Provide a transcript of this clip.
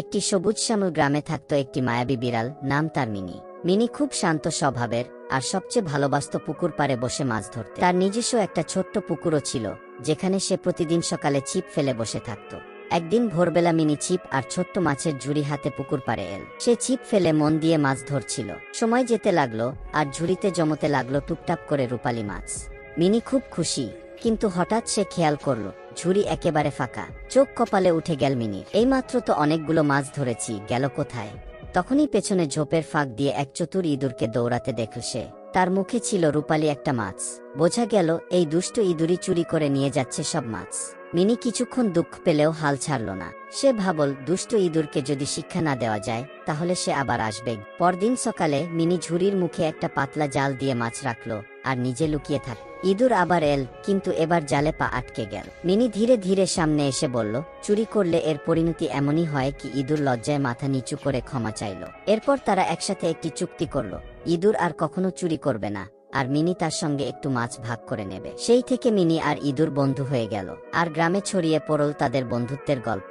একটি সবুজ শ্যামল গ্রামে থাকত একটি মায়াবী বিড়াল, নাম তার মিনি। মিনি খুব শান্ত স্বভাবের, আর সবচেয়ে ভালোবাসত পুকুর পাড়ে বসে মাছ ধরতে। তার নিজস্ব একটা ছোট্ট পুকুরও ছিল, যেখানে সে প্রতিদিন সকালে ছিপ ফেলে বসে থাকত। একদিন ভোরবেলা মিনি ছিপ আর ছোট্ট মাছের ঝুড়ি হাতে পুকুর পাড়ে এল। সে ছিপ ফেলে মন দিয়ে মাছ ধরছিল। সময় যেতে লাগল, আর ঝুড়িতে জমতে লাগল টুপটাপ করে রূপালী মাছ। মিনি খুব খুশি, কিন্তু হঠাৎ সে খেয়াল করল ঝুড়ি একেবারে ফাঁকা। চোখ কপালে উঠে গেল মিনির। এইমাত্র তো অনেকগুলো মাছ ধরেছি, গেল কোথায়? তখনই পেছনে ঝোপের ফাঁক দিয়ে এক চতুর ইঁদুরকে দৌড়াতে দেখল সে। তার মুখে ছিল রূপালী একটা মাছ। বোঝা গেল, এই দুষ্ট ইঁদুরি চুরি করে নিয়ে যাচ্ছে সব মাছ। মিনি কিছুক্ষণ দুঃখ পেলেও হাল ছাড়ল না। সে ভাবল, দুষ্ট ইঁদুরকে যদি শিক্ষা না দেওয়া যায়, তাহলে সে আবার আসবে। পরদিন সকালে মিনি ঝুড়ির মুখে একটা পাতলা জাল দিয়ে মাছ রাখল আর নিজে লুকিয়ে থাক ইঁদুর আবার এল, কিন্তু এবার জালে পা আটকে গেল। মিনি ধীরে ধীরে সামনে এসে বলল, চুরি করলে এর পরিণতি এমনই হয় কি ইঁদুর লজ্জায় মাথা নিচু করে ক্ষমা চাইল। এরপর তারা একসাথে একটি চুক্তি করল, ইঁদুর আর কখনো চুরি করবে না। আর মিনি তার সঙ্গে একটু মাছ ভাগ করে নেবে। সেই থেকে মিনি আর ইঁদুর বন্ধু হয়ে গেল। আর গ্রামে ছড়িয়ে পড়ল তাদের বন্ধুত্বের গল্প।